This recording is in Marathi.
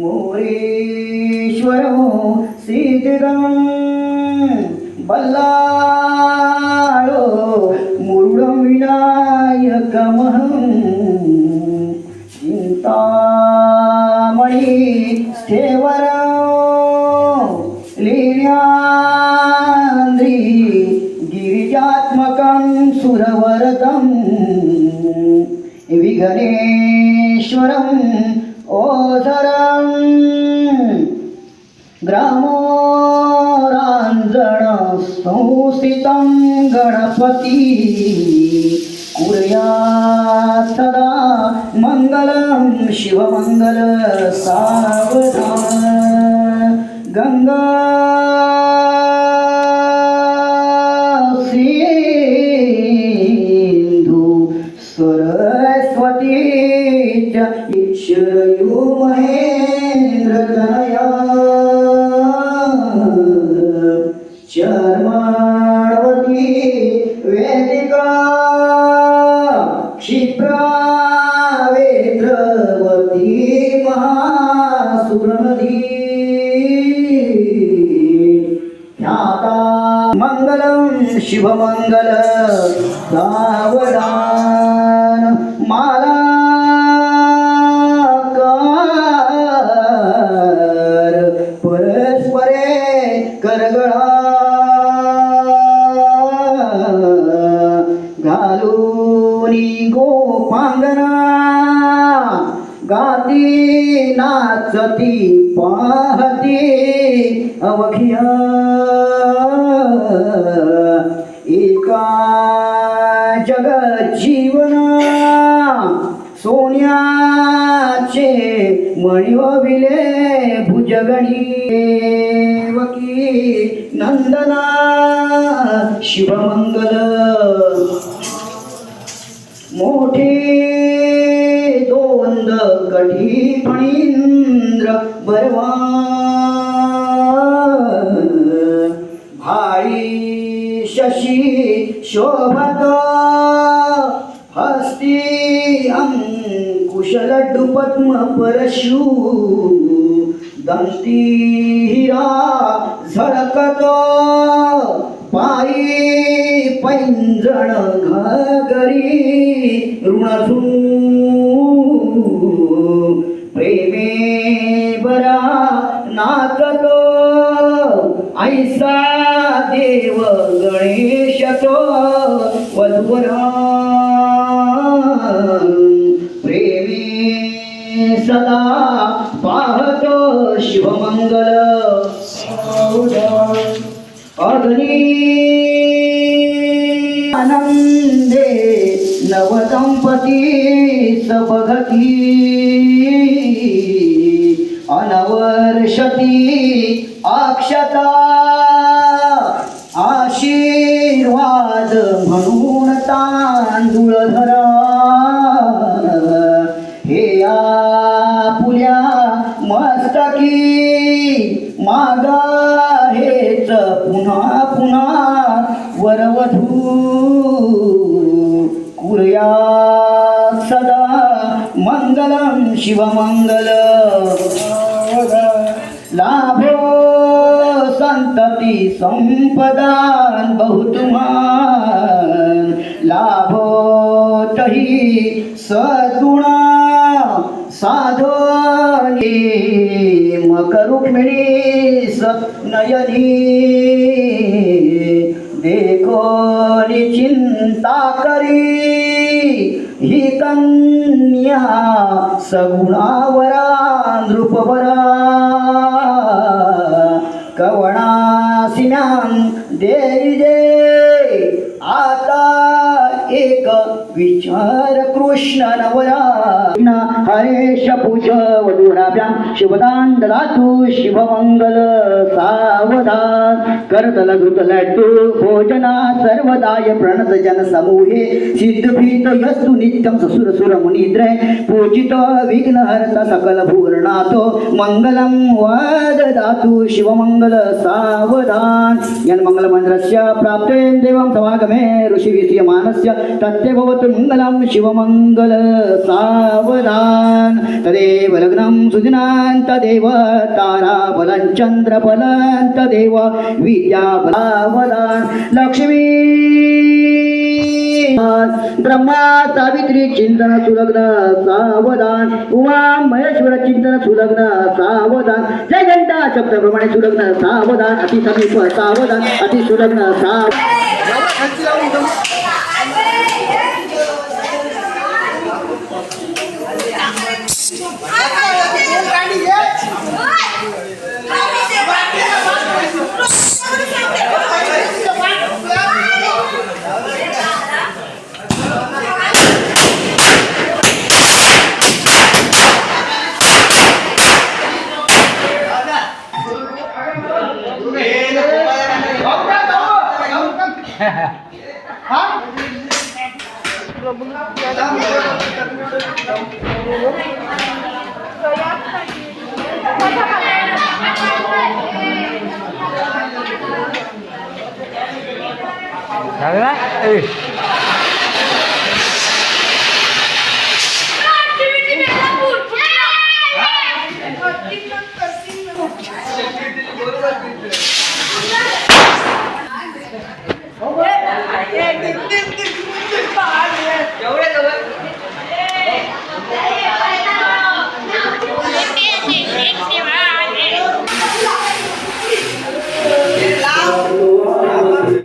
मोरेश्वरो सिद्धं बल्लाळो मुरुडं विनायकमहं चिन्तामणि स्थेवर लील्यान्द्रि गिरिजात्मकं सुरवरदम् विघ्नेश्वरम् ओधरम् ग्रामोराञ्जन संस्थितं गणपती कुर्यात् सदा मङ्गलं शिवमङ्गल सावधान। गङ्गा महेन्द्रतनया चर्माणवती वेदिका क्षिप्रा वेद्रवती महासुरनदी। ख्याता मङ्गलं शिवमङ्गल सावधान माला घालूनी गोपांगना. गाती नाचती पाहती अवखिया एका जग जीवना सोन्याचे मणिविले भुजगणी. वकी नंदना शिवमंगल मोठे दोंद कठी फणींद्र बरवा भाई शशी शोभत हस्ती अंकुशलड्डू पद्म परशु. दंती हिरा झळकत पायी पैंजण घरी ऋणसू प्रेमे बरा नाचतो ऐसा देव गणेश तो वधुवरा प्रेमे सदा पाहतो शिवमंगल. अग्नी आनंदे नवदंपती सबघती अनवर्षती अक्षता आशीर्वाद म्हणून तांदूळ धरा हे आपुल्या मस्तकी मागा हेच पुन्हा पुन्हा वरवधू. कुर्या सदा मंगलम शिवमंगल. लाभो संतती संपदान बहुतुमान. लाभो तही सगुणा साधो रुक्मिणी स्वप्नयनी देखो चिंता करी। ही कन्या सगुणावरा नृपवरा। कवणासिन्यां देई दे। आता एक विचार कृष्ण नवरा. हरेश पूज वधुराभ्याम शिवदान ददातु शिवमंगल सावधान. करतल घृतलड्डू भोजना सर्वदाय प्रणत जन समूहे. सिद्धपीत यस्तु नित्यं ससुर सुर मुनिद्रय पूजित विघ्नहर्ता सकल भूर्णातो मंगलं वददातु शिवमंगल सावधान. यन्मङ्गलमन्त्रस्य प्राप्तेन देवं समागमे ऋषिविषयमानस्य तत्ते भवतु मङ्गलं शिवमङ्गल सावधान। तदेव लग्नं सुदिनां तदेव ताराफलं चन्द्रफलं तदेव विद्याबलावदान लक्ष्मी ब्रह्मा सावित्री चिंतन सुलग्न सावधान। उमा महेश्वर चिंतन सुलग्न सावधान। जय घंटा शब्दाप्रमाणे सुलग्न सावधान। अति समीप सावधान अति सुलग्न सावधान। hả Đấy.